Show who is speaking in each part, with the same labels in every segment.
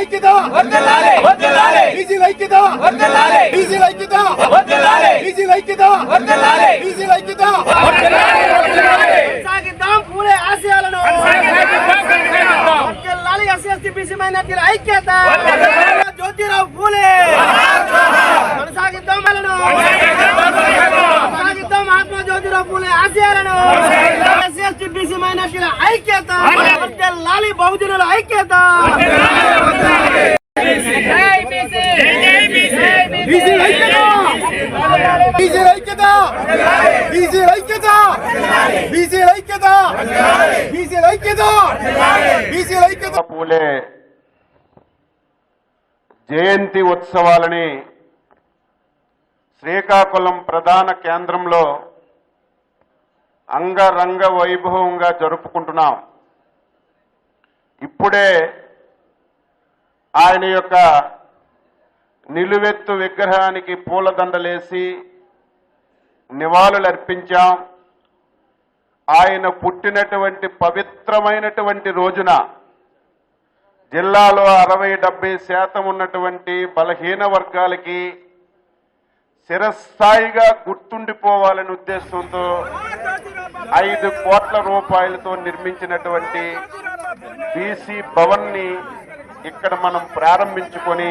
Speaker 1: ఐక్యత! బీసీల ఐక్యత! బీసీల ఐక్యత! బీసీల ఐక్యత! బీసీల ఐక్యత!
Speaker 2: కొనసాగిద్దాం పూలే ఆశయాలను! వర్ధిల్లాలి ఎస్సీ ఎస్టీ బీసీ మైనార్టీల ఐక్యత! జ్యోతిరావు పూలే కొనసాగిద్దాం వాళ్ళను కొనసాగిద్దాం మహాత్మా జ్యోతిరావు పూలే ఆశయాలను ఎస్సీ ఎస్టీ బీసీ మైనార్టీల ఐక్యత వర్ధిల్లాలి బహుజనుల ఐక్యత
Speaker 1: బీసీల ఐక్యత బీసీల ఐక్యత బీసీల ఐక్యత బీసీల ఐక్యత బీసీల ఐక్యత బీసీల ఐక్యత
Speaker 3: పూలే జయంతి ఉత్సవాలని శ్రీకాకుళం ప్రధాన కేంద్రంలో అంగరంగ వైభవంగా జరుపుకుంటున్నాం. ఇప్పుడే ఆయన యొక్క నిలువెత్తు విగ్రహానికి పూలదండలేసి నివాళులు అర్పించాం ఆయన పుట్టినటువంటి పవిత్రమైనటువంటి రోజున జిల్లాలో అరవై డెబ్బై శాతం ఉన్నటువంటి బలహీన వర్గాలకి స్థిరస్థాయిగా గుర్తుండిపోవాలనే ఉద్దేశంతో ఐదు కోట్ల రూపాయలతో నిర్మించినటువంటి బీసీ భవన్ని ఇక్కడ మనం ప్రారంభించుకొని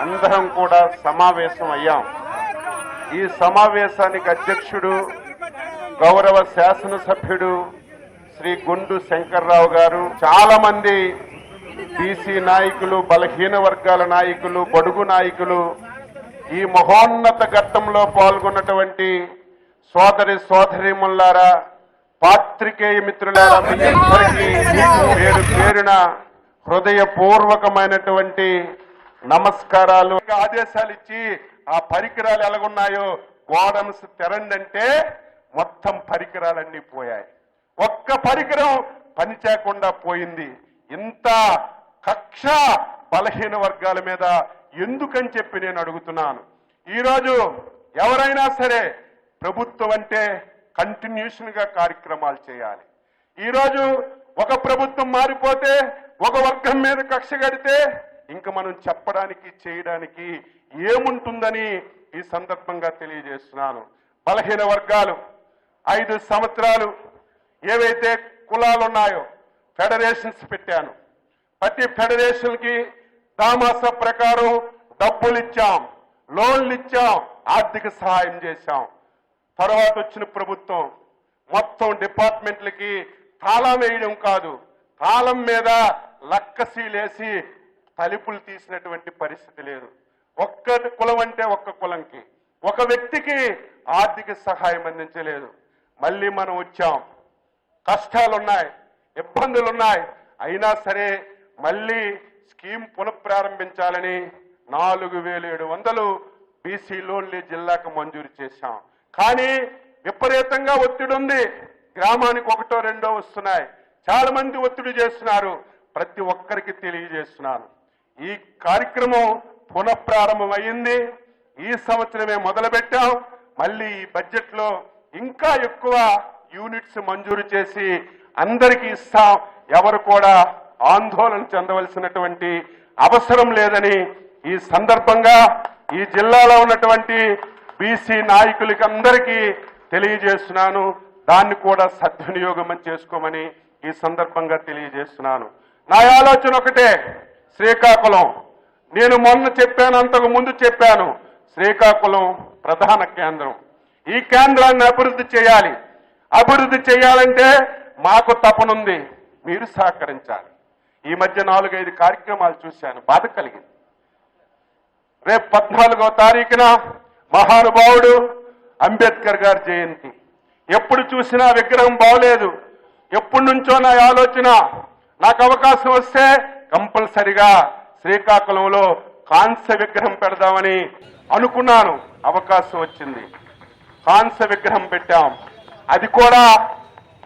Speaker 3: అందరం కూడా సమావేశం అయ్యాం. ఈ సమావేశానికి అధ్యక్షుడు గౌరవ శాసనసభ్యుడు శ్రీ గుండు శంకర్రావు గారు చాలా మంది బీసీ నాయకులు బలహీన వర్గాల నాయకులు బడుగు నాయకులు ఈ మహోన్నత ఘట్టంలో పాల్గొన్నటువంటి సోదరి సోదరిముల్లారా పాత్రికేయ మిత్రులారా మీ అందరికీ పేరు పేరున హృదయపూర్వకమైనటువంటి నమస్కారాలు. ఆదేశాలు ఇచ్చి ఆ పరికరాలు ఎలాగున్నాయో గోడన్స్ తెరండంటే మొత్తం పరికరాలన్నీ పోయాయి. ఒక్క పరికరం పనిచేయకుండా పోయింది. ఇంత కక్ష బలహీన వర్గాల మీద ఎందుకని చెప్పి నేను అడుగుతున్నాను? ఈరోజు ఎవరైనా సరే ప్రభుత్వం అంటే కంటిన్యూషన్గా కార్యక్రమాలు చేయాలి. ఈరోజు ఒక ప్రభుత్వం మారిపోతే ఒక వర్గం మీద కక్ష కడితే ఇంక మనం చెప్పడానికి చేయడానికి ఏముంటుందని ఈ సందర్భంగా తెలియజేస్తున్నాను. బలహీన వర్గాలు ఐదు సంవత్సరాలు ఏవైతే కులాలు ఉన్నాయో ఫెడరేషన్స్ పెట్టాను. ప్రతి ఫెడరేషన్కి దామాస ప్రకారం డబ్బులు ఇచ్చాం లోన్లు ఇచ్చాం ఆర్థిక సహాయం చేశాం. తర్వాత వచ్చిన ప్రభుత్వం మొత్తం డిపార్ట్మెంట్లకి తాళం వేయడం కాదు తాళం మీద లక్కసీలేసి తలుపులు తీసినటువంటి పరిస్థితి లేదు. ఒక్క కులం అంటే ఒక్క కులంకి ఒక వ్యక్తికి ఆర్థిక సహాయం అందించలేదు. మళ్ళీ మనం వచ్చాం. కష్టాలున్నాయి. ఇబ్బందులున్నాయి. అయినా సరే మళ్ళీ స్కీమ్ పునఃప్రారంభించాలని నాలుగు వేల ఏడు వందలు బీసీ లోన్లీ జిల్లాకు మంజూరు చేశాం. కానీ విపరీతంగా ఒత్తిడి ఉంది. గ్రామానికి ఒకటో రెండో వస్తున్నాయి. చాలా మంది ఒత్తిడి చేస్తున్నారు. ప్రతి ఒక్కరికి తెలియజేస్తున్నాను. ఈ కార్యక్రమం పునఃప్రారంభమైంది. ఈ సంవత్సరమే మొదలుపెట్టాం. మళ్ళీ ఈ బడ్జెట్లో ఇంకా ఎక్కువ యూనిట్స్ మంజూరు చేసి అందరికీ ఇస్తాం. ఎవరు కూడా ఆందోళన చెందవలసినటువంటి అవసరం లేదని ఈ సందర్భంగా ఈ జిల్లాలో ఉన్నటువంటి బీసీ నాయకులకి అందరికీ తెలియజేస్తున్నాను. దాన్ని కూడా సద్వినియోగం చేసుకోమని ఈ సందర్భంగా తెలియజేస్తున్నాను. నా ఆలోచన ఒకటే శ్రీకాకుళం. నేను మొన్న చెప్పాను అంతకు ముందు చెప్పాను శ్రీకాకుళం ప్రధాన కేంద్రం. ఈ కేంద్రాన్ని అభివృద్ధి చేయాలి. అభివృద్ధి చేయాలంటే మాకు తపనుంది మీరు సహకరించాలి. ఈ మధ్య నాలుగైదు కార్యక్రమాలు చూశాను. బాధ కలిగింది. రేపు పద్నాలుగో తారీఖున మహానుభావుడు అంబేద్కర్ గారి జయంతి. ఎప్పుడు చూసినా విగ్రహం బాగలేదు. ఎప్పటి నుంచో నా ఆలోచన నాకు అవకాశం వస్తే కంపల్సరిగా శ్రీకాకుళంలో కాంస్య విగ్రహం పెడదామని అనుకున్నాను. అవకాశం వచ్చింది. కాంస్య విగ్రహం పెట్టాం. అది కూడా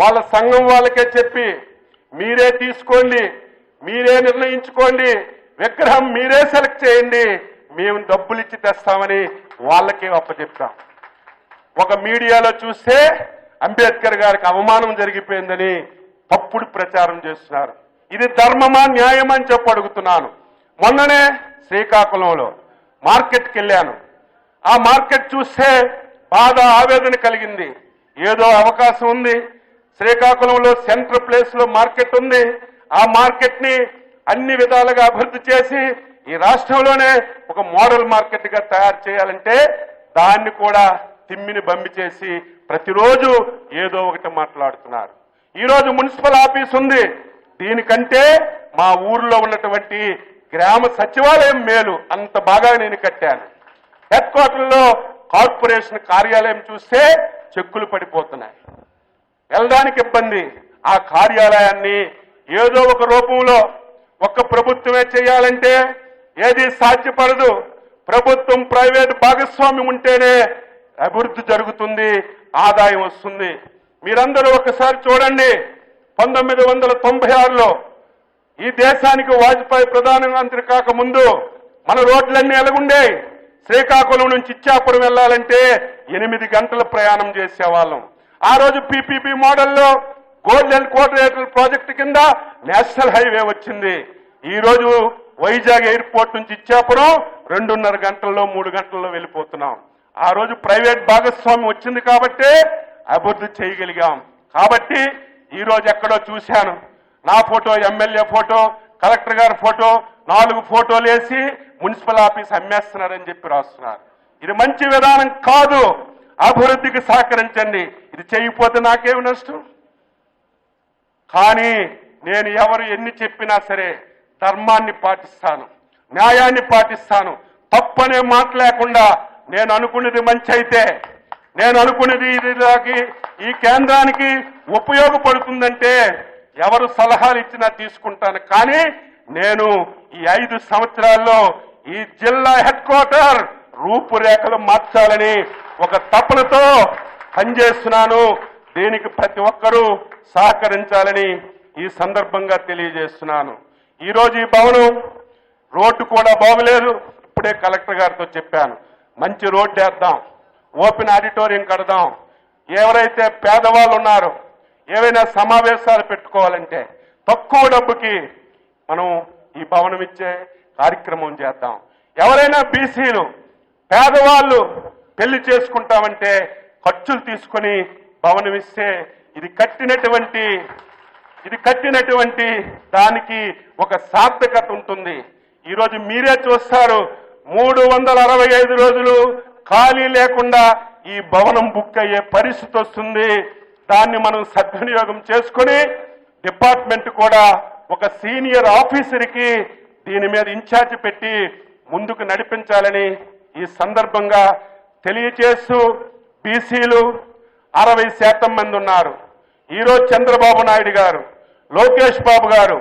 Speaker 3: వాళ్ళ సంఘం వాళ్ళకే చెప్పి మీరే తీసుకోండి మీరే నిర్ణయించుకోండి విగ్రహం మీరే సెలెక్ట్ చేయండి మేము డబ్బులు ఇచ్చి తెస్తామని వాళ్ళకే అప్పచెప్తాం ఒక మీడియాలో చూస్తే అంబేద్కర్ గారికి అవమానం జరిగిపోయిందని తప్పుడు ప్రచారం చేస్తున్నారు. ఇది ధర్మమా న్యాయమా అని చెప్పి అడుగుతున్నాను. మొన్ననే శ్రీకాకుళంలో మార్కెట్కి వెళ్ళాను ఆ మార్కెట్ చూస్తే బాధ ఆవేదన కలిగింది. ఏదో అవకాశం ఉంది. శ్రీకాకుళంలో సెంట్రల్ ప్లేస్లో మార్కెట్ ఉంది. ఆ మార్కెట్ని అన్ని విధాలుగా అభివృద్ధి చేసి ఈ రాష్ట్రంలోనే ఒక మోడల్ మార్కెట్గా తయారు చేయాలంటే దాన్ని కూడా తిమ్మిని బంబి చేసి ప్రతిరోజు ఏదో ఒకటి మాట్లాడుతున్నారు. ఈరోజు మున్సిపల్ ఆఫీస్ ఉంది. దీనికంటే మా ఊర్లో ఉన్నటువంటి గ్రామ సచివాలయం మేలు అంత బాగా నేను కట్టాను. హెడ్ క్వార్టర్లో కార్పొరేషన్ కార్యాలయం చూస్తే చెక్కులు పడిపోతున్నాయి. వెళ్ళడానికి ఇబ్బంది. ఆ కార్యాలయాన్ని ఏదో ఒక రూపంలో ఒక్క ప్రభుత్వమే చేయాలంటే ఏది సాధ్యపడదు. ప్రభుత్వం ప్రైవేట్ భాగస్వామ్యం ఉంటేనే అభివృద్ధి జరుగుతుంది ఆదాయం వస్తుంది. మీరందరూ ఒకసారి చూడండి. పంతొమ్మిది వందల తొంభై ఆరులో ఈ దేశానికి వాజ్పేయి ప్రధానమంత్రి కాకముందు మన రోడ్లన్నీ ఎలాగుండేవి శ్రీకాకుళం నుంచి ఇచ్చాపురం వెళ్ళాలంటే ఎనిమిది గంటల ప్రయాణం చేసేవాళ్ళం. ఆ రోజు పీపీపీ మోడల్లో గోల్డెన్ కోఆర్డినేటర్ ప్రాజెక్టు కింద నేషనల్ హైవే వచ్చింది. ఈ రోజు వైజాగ్ ఎయిర్పోర్ట్ నుంచి ఇచ్చాపురం రెండున్నర గంటల్లో మూడు గంటల్లో వెళ్ళిపోతున్నాం. ఆ రోజు ప్రైవేట్ భాగస్వామి వచ్చింది కాబట్టే అభివృద్ధి చేయగలిగాం. కాబట్టి ఈ రోజు ఎక్కడో చూశాను. నా ఫోటో ఎమ్మెల్యే ఫోటో కలెక్టర్ గారి ఫోటో నాలుగు ఫోటోలు వేసి మున్సిపల్ ఆఫీస్ అమ్మేస్తున్నారని చెప్పి రాస్తున్నారు. ఇది మంచి విధానం కాదు. అభివృద్ధికి సహకరించండి. ఇది చేయకపోతే నాకేమి నష్టం? కానీ నేను ఎవరు ఎన్ని చెప్పినా సరే ధర్మాన్ని పాటిస్తాను న్యాయాన్ని పాటిస్తాను. తప్పనే మాట లేకుండా నేను అనుకున్నది మంచి అయితే నేను అనుకున్నది ఇది ఈ కేంద్రానికి ఉపయోగపడుతుందంటే ఎవరు సలహాలు ఇచ్చినా తీసుకుంటాను. కానీ నేను ఈ ఐదు సంవత్సరాల్లో ఈ జిల్లా హెడ్ క్వార్టర్ రూపురేఖలు మార్చాలని ఒక తపనతో పనిచేస్తున్నాను. దీనికి ప్రతి ఒక్కరూ సహకరించాలని ఈ సందర్భంగా తెలియజేస్తున్నాను. ఈరోజు ఈ భవనం రోడ్డు కూడా బాగలేదు. ఇప్పుడే కలెక్టర్ గారితో చెప్పాను. మంచి రోడ్డు వేద్దాం. ఓపెన్ ఆడిటోరియం కడదాం. ఎవరైతే పేదవాళ్ళు ఉన్నారో ఏవైనా సమావేశాలు పెట్టుకోవాలంటే తక్కువ డబ్బుకి మనం ఈ భవనం ఇచ్చే కార్యక్రమం చేద్దాం. ఎవరైనా బీసీలు పేదవాళ్ళు పెళ్ళి చేసుకుంటామంటే ఖర్చులు తీసుకొని భవనం ఇస్తే ఇది కట్టినటువంటి ఇది కట్టినటువంటి దానికి ఒక సార్థకత ఉంటుంది. ఈరోజు మీరే చూస్తారు మూడు వందల అరవై ఐదు రోజులు ఖాళీ లేకుండా ఈ భవనం బుక్ అయ్యే పరిస్థితి వస్తుంది. దాన్ని మనం సద్వినియోగం చేసుకొని డిపార్ట్మెంట్ కూడా ఒక సీనియర్ ఆఫీసర్కి దీని మీద ఇన్ఛార్జ్ పెట్టి ముందుకు నడిపించాలని ఈ సందర్భంగా తెలియచేస్తూ బీసీలు అరవై శాతం మంది ఉన్నారు. ఈరోజు చంద్రబాబు నాయుడు గారు లోకేష్ బాబు గారు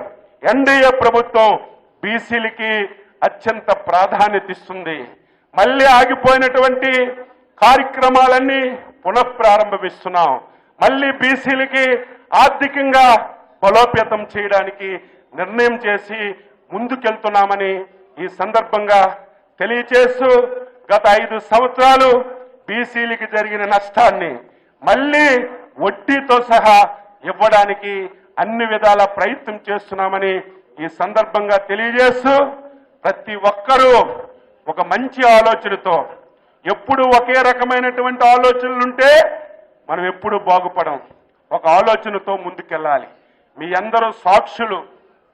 Speaker 3: ఎన్డీఏ ప్రభుత్వం బీసీలకి అత్యంత ప్రాధాన్యత ఇస్తుంది. మళ్ళీ ఆగిపోయినటువంటి కార్యక్రమాలన్నీ పునఃప్రారంభిస్తున్నాం మళ్ళీ బీసీలకి ఆర్థికంగా బలోపేతం చేయడానికి నిర్ణయం చేసి ముందుకెళ్తున్నామని ఈ సందర్భంగా తెలియచేస్తూ గత ఐదు సంవత్సరాలు బీసీలకి జరిగిన నష్టాన్ని మళ్ళీ వడ్డీతో సహా ఇవ్వడానికి అన్ని విధాల ప్రయత్నం చేస్తున్నామని ఈ సందర్భంగా తెలియజేస్తూ ప్రతి ఒక్కరూ ఒక మంచి ఆలోచనతో ఎప్పుడు ఒకే రకమైనటువంటి ఆలోచనలుంటే మనం ఎప్పుడు బాగుపడం ఒక ఆలోచనతో ముందుకెళ్ళాలి. మీ అందరూ సాక్షులు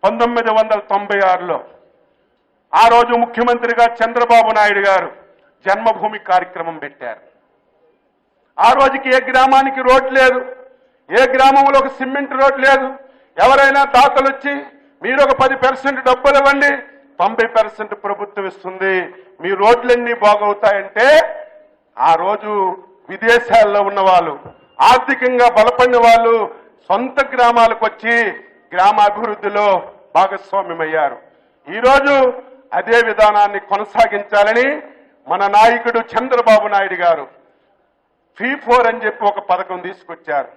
Speaker 3: పంతొమ్మిది వందల తొంభై ఆరులో. ఆ రోజు ముఖ్యమంత్రిగా చంద్రబాబు నాయుడు గారు జన్మభూమి కార్యక్రమం పెట్టారు. ఆ రోజుకి ఏ గ్రామానికి రోడ్ లేదు ఏ గ్రామంలో ఒక సిమెంట్ రోడ్ లేదు ఎవరైనా దాతలు వచ్చి మీరు ఒక పది పర్సెంట్ డబ్బులు ఇవ్వండి తొంభై పర్సెంట్ ప్రభుత్వం ఇస్తుంది మీ రోడ్లన్నీ బాగవుతాయంటే ఆ రోజు విదేశాల్లో ఉన్న వాళ్ళు ఆర్థికంగా బలపడిన వాళ్ళు సొంత గ్రామాలకు వచ్చి గ్రామాభివృద్ధిలో భాగస్వామ్యమయ్యారు. ఈరోజు అదే విధానాన్ని కొనసాగించాలని మన నాయకుడు చంద్రబాబు నాయుడు గారు ఫీ ఫోర్ అని చెప్పి ఒక పథకం తీసుకొచ్చారు.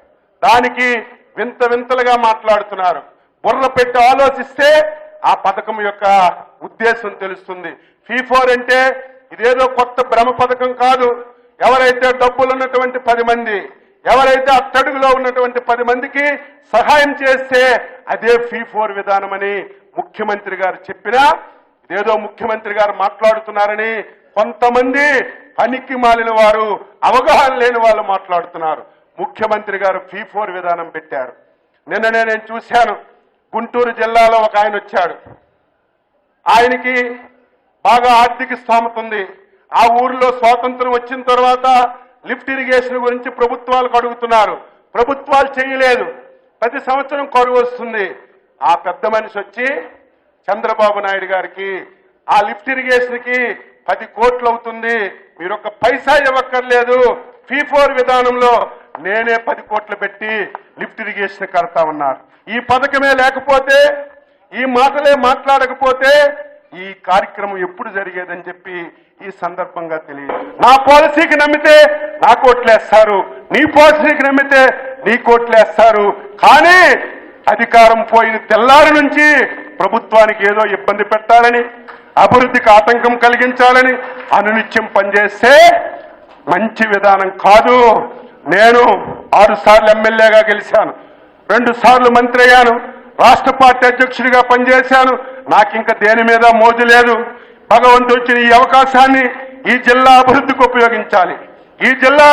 Speaker 3: దానికి వింత వింతలుగా మాట్లాడుతున్నారు. బుర్ర పెట్టి ఆలోచిస్తే ఆ పథకం యొక్క ఉద్దేశం తెలుస్తుంది. ఫీ ఫోర్ అంటే ఇదేదో కొత్త భ్రమ పథకం కాదు. ఎవరైతే డబ్బులు ఉన్నటువంటి పది మంది ఎవరైతే అట్టడుగులో ఉన్నటువంటి పది మందికి సహాయం చేస్తే అదే ఫీ ఫోర్ విధానమని ముఖ్యమంత్రి గారు చెప్పినా ఏదో ముఖ్యమంత్రి గారు మాట్లాడుతున్నారని కొంతమంది పనికి మాలిన వారు అవగాహన లేని వాళ్ళు మాట్లాడుతున్నారు. ముఖ్యమంత్రి గారు ఫీ ఫోర్ విధానం పెట్టారు. నిన్ననే నేను చూశాను. గుంటూరు జిల్లాలో ఒక ఆయన వచ్చాడు. ఆయనకి బాగా ఆర్థిక స్థోమత ఉంది. ఆ ఊరిలో స్వాతంత్రం వచ్చిన తర్వాత లిఫ్ట్ ఇరిగేషన్ గురించి ప్రభుత్వాలకు అడుగుతున్నారు ప్రభుత్వాలు చేయలేదు. ప్రతి సంవత్సరం కరువు వస్తుంది. ఆ పెద్ద మనిషి వచ్చి చంద్రబాబు నాయుడు గారికి ఆ లిఫ్ట్ ఇరిగేషన్కి పది కోట్లు అవుతుంది. మీరు ఒక పైసా ఇవ్వక్కర్లేదు. ఫీ ఫోర్ విధానంలో నేనే పది కోట్లు పెట్టి లిఫ్ట్ ఇరిగేషన్ కడతా ఉన్నారు. ఈ పథకమే లేకపోతే ఈ మాటలే మాట్లాడకపోతే ఈ కార్యక్రమం ఎప్పుడు జరిగేదని చెప్పి ఈ సందర్భంగా తెలియదు. నా పాలసీకి నమ్మితే నా కోట్లేస్తారు. నీ పాలసీకి నమ్మితే నీ కోట్లేస్తారు. కానీ అధికారం పోయిన తెల్లారి నుంచి ప్రభుత్వానికి ఏదో ఇబ్బంది పెట్టాలని అభివృద్ధికి ఆటంకం కలిగించాలని అనునిత్యం పనిచేస్తే మంచి విధానం కాదు. నేను ఆరు సార్లు ఎమ్మెల్యేగా గెలిచాను. రెండు సార్లు మంత్రి అయ్యాను. రాష్ట్ర పార్టీ అధ్యక్షుడిగా పనిచేశాను. నాకు దేని మీద మోజు లేదు. భగవంతుడు ఇచ్చిన ఈ అవకాశాన్ని ఈ జిల్లా అభివృద్ధికి ఉపయోగించాలి. ఈ జిల్లా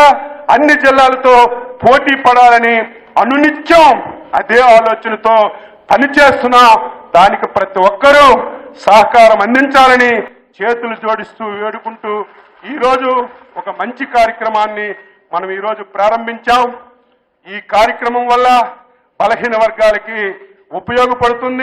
Speaker 3: అన్ని జిల్లాలతో పోటీ పడాలని అనునిత్యం అదే ఆలోచనతో పనిచేస్తున్నా దానికి ప్రతి ఒక్కరూ సహకారం అందించాలని చేతులు జోడిస్తూ వేడుకుంటూ ఈరోజు ఒక మంచి కార్యక్రమాన్ని మనం ఈరోజు ప్రారంభించాం. ఈ కార్యక్రమం వల్ల బలహీన వర్గాలకి ఉపయోగపడుతుంది.